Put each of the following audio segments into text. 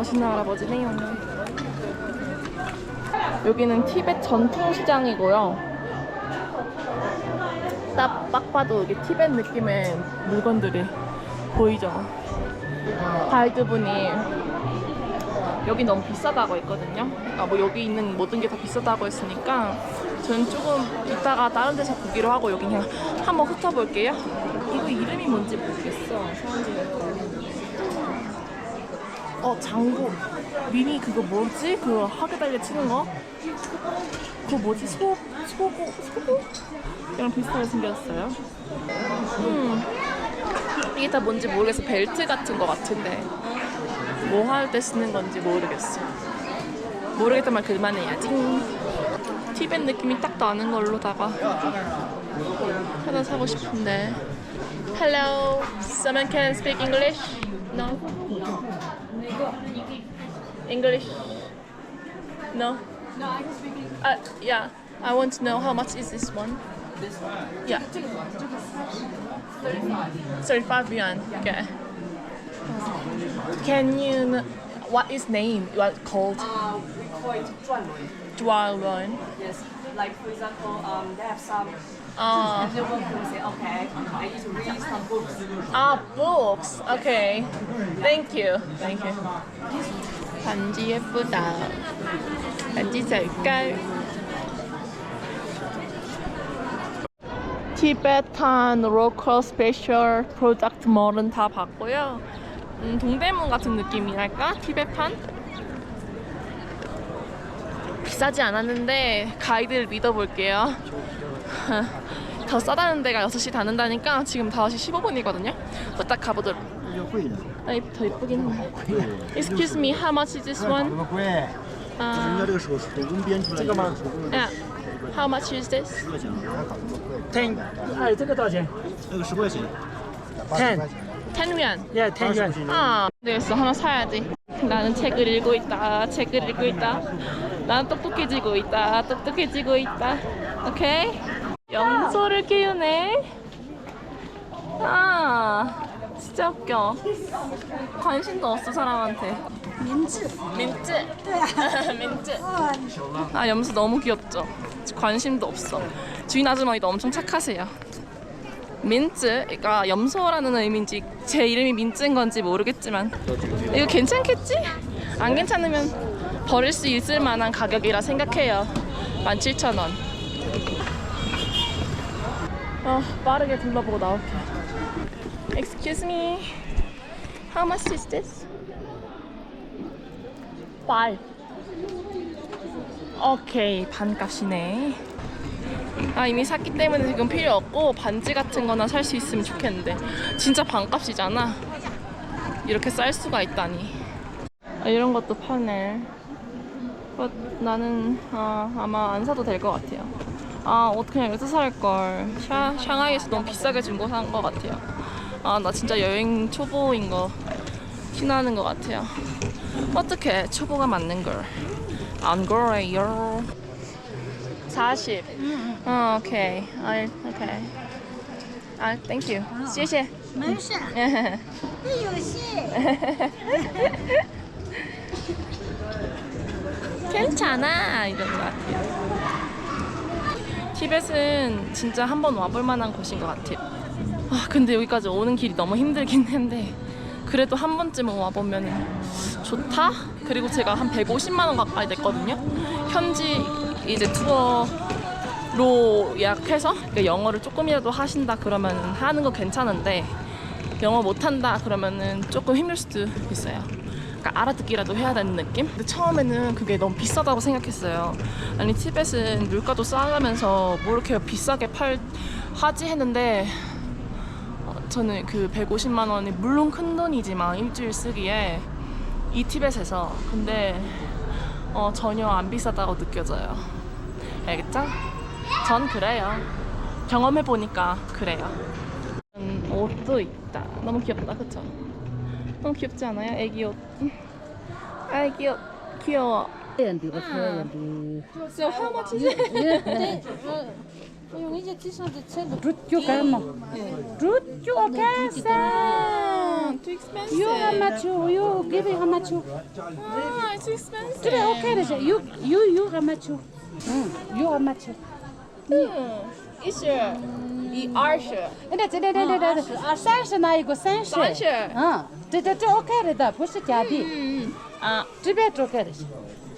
멋있는 할아버지네요. 여기는 티벳 전통시장이고요. 딱, 딱 봐도 여기 티벳 느낌의 물건들이 보이죠? 가이드분이 여기 너무 비싸다고 했거든요. 아, 뭐 여기 있는 모든 게 다 비싸다고 했으니까 저는 조금 이따가 다른 데서 보기로 하고 여기 그냥 한번 훑어볼게요. 이거 이름이 뭔지 모르겠어. 어 장구 미니 그거 뭐지? 그거 하계달려 치는 거? 그거 뭐지? 소 소고 소고? 이랑 비슷하게 생겼어요. 음 이게 다 뭔지 모르겠어. 벨트 같은 거 같은데 뭐 할 때 쓰는 건지 모르겠어. 모르겠다만 그만해야지. 티벳 느낌이 딱 나는 걸로다가 하나 사고 싶은데. Hello, someone can speak English? English? No. No, I can speak English. Uh, yeah. I want to know how much is this one? This one? Yeah. 35. 35 yuan. Okay. Can you what is name? What called? Uh, we call it 转轮. Dual one. Yes. Like, for example, um, they have some Uh, and the worker will say, okay, I need to read some books. ah, books. Okay. Thank you. Thank you. 반지 예쁘다. 반지 색깔. 티베탄 로컬 스페셜 프로덕트 몰은 다 봤고요. 음, 동대문 같은 느낌이랄까? 티베판? 비싸지 않았는데 가이드를 믿어볼게요. 더 싸다는 데가 6시 닫는다니까 지금 5시 15분이거든요. 딱 가보도록. 优惠的， 아, 이더 이쁘긴 한데. Excuse me, how much is this 这 one? 么贵？人啊家这个手手工编出来的，这个吗？手工 yeah. How much is this? 十块钱，还搞这么贵？ ten，哎，这个多少钱这个十块钱， ten， 10 yuan. 예, ten yuan. 아, 되겠어. 하나 사야지. 나는 책을 읽고 있다. 책을 읽고 있다. 나는 똑똑해지고 있다. 똑똑해지고 있다. 오케이? 염소를 키우네. 아, 진짜 웃겨. 관심도 없어 사람한테. 민트. 민트. 민트. 아 염소 너무 귀엽죠. 관심도 없어. 주인 아주머니도 엄청 착하세요. 민트, 그러니까 염소라는 의미인지 제 이름이 민트인 건지 모르겠지만 이거 괜찮겠지? 안 괜찮으면 버릴 수 있을 만한 가격이라 생각해요. 17,000원. 아, 빠르게 둘러보고 나올게. Excuse me. How much is this? Five. 오케이, 반값이네. 아 이미 샀기 때문에 지금 필요 없고 반지 같은 거나 살 수 있으면 좋겠는데 진짜 반값이잖아 이렇게 쌀 수가 있다니 아, 이런 것도 파네 어, 나는 아, 아마 안 사도 될 것 같아요 아옷 그냥 여기서 살걸 샤, 샹하이에서 너무 비싸게 주고 산것 같아요 아 나 진짜 여행 초보인 거 티나는 것 같아요 어떻게 초보가 맞는 걸안 그래요 40. 어, 오케이. 아, 오케이. 아, thank you. 谢谢.没事，这有戏。 괜찮아 이런 것 같아요. 티벳은 진짜 한번 와볼 만한 곳인 것 같아요. 아 근데 여기까지 오는 길이 너무 힘들긴 한데 그래도 한 번쯤은 와보면 좋다. 그리고 제가 한 150만 원 가까이 냈거든요. 현지 이제 투어로 예약해서 그러니까 영어를 조금이라도 하신다 그러면 하는 거 괜찮은데 영어 못한다 그러면은 조금 힘들 수도 있어요. 그러니까 알아듣기라도 해야 되는 느낌? 근데 처음에는 그게 너무 비싸다고 생각했어요. 아니 티벳은 물가도 싸가면서 뭐 이렇게 비싸게 팔 하지 했는데 어, 저는 그 150만 원이 물론 큰 돈이지만 일주일 쓰기에 이 티벳에서 근데 어, 전혀 안 비싸다고 느껴져요. 알겠죠? 전 그래요. 경험해 보니까 그래요. 음, 옷도 있다. 너무 귀엽다, 그쵸? 너무 귀엽지 않아요? 애기 옷. 애기 옷 귀여워. So how much is it?用一些地上的车子， 룻교 갈모. 룻교 갈사. too expensive. You how much? You you give it how much? You? Ah, it's too expensive. 그래 오케이 그래. You you you how much? You? 응. You how much? 음, 이슈, 이 아슈. 근데这这这这这三十那一个三十。三十嗯，这这这 OK 的，不是假币，嗯，啊，这边 OK 的。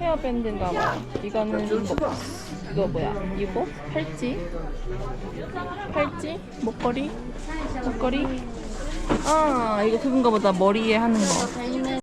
헤어밴드인가 봐. 이거는 뭐, 이거 뭐야? 이거? 팔찌? 팔찌? 목걸이? 목걸이? 아, 이거 그건가 보다. 머리에 하는 거.